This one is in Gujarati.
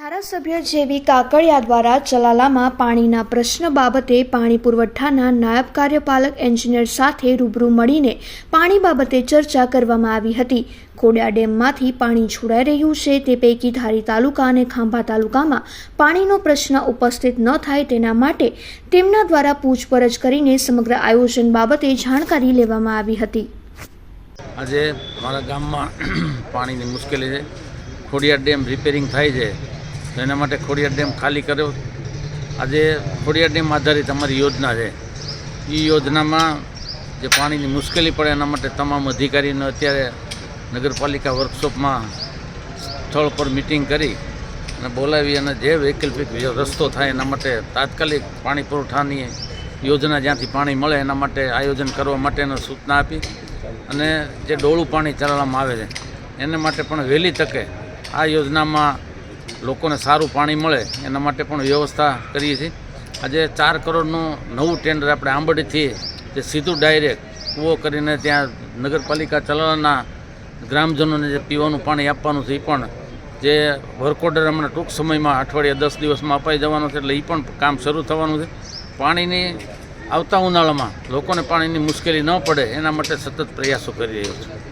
ધારાસભ્ય જેવી કાકડિયા દ્વારા ચલાલામાં પાણીના પ્રશ્ન બાબતે પાણી પુરવઠાના નાયબ કાર્યપાલક એન્જિનિયર સાથે રૂબરૂ મળીને પાણી બાબતે ચર્ચા કરવામાં આવી હતી. ખોડિયા ડેમમાંથી પાણી છોડાઈ રહ્યું છે તે પૈકી ધારી તાલુકા અને ખાંભા તાલુકામાં પાણીનો પ્રશ્ન ઉપસ્થિત ન થાય તેના માટે તેમના દ્વારા પૂછપરછ કરીને સમગ્ર આયોજન બાબતે જાણકારી લેવામાં આવી હતી. આજે મારા ગામમાં પાણીની મુશ્કેલી છે. ખોડિયા ડેમ રિપેરિંગ થાય છે. તો એના માટે ખોડિયાર ડેમ ખાલી કર્યો. આજે ખોડિયાર ડેમ આધારિત અમારી યોજના છે. એ યોજનામાં જે પાણીની મુશ્કેલી પડે એના માટે તમામ અધિકારીને અત્યારે નગરપાલિકા વર્કશોપમાં સ્થળ પર મિટિંગ કરી અને બોલાવી અને જે વૈકલ્પિક રસ્તો થાય એના માટે તાત્કાલિક પાણી પુરવઠાની યોજના જ્યાંથી પાણી મળે એના માટે આયોજન કરવા માટેનો સૂચના આપી અને જે ડોળું પાણી ચલાવવામાં આવે છે, એને માટે પણ વહેલી તકે આ યોજનામાં લોકોને સારું પાણી મળે, એના માટે પણ વ્યવસ્થા કરીએ છીએ. આજે ચાર કરોડનું નવું ટેન્ડર આપણે આંબડીથી જે સીધું ડાયરેક્ટ કૂવો કરીને ત્યાં નગરપાલિકા ચલાવવાના ગ્રામજનોને જે પીવાનું પાણી આપવાનું છે એ પણ જે વર્ક ઓર્ડર હમણાં ટૂંક સમયમાં અઠવાડિયા દસ દિવસમાં અપાઈ જવાનો છે એટલે એ પણ કામ શરૂ થવાનું છે. પાણીની આવતા ઉનાળામાં લોકોને પાણીની મુશ્કેલી ન પડે, એના માટે સતત પ્રયાસો કરી રહ્યો છે.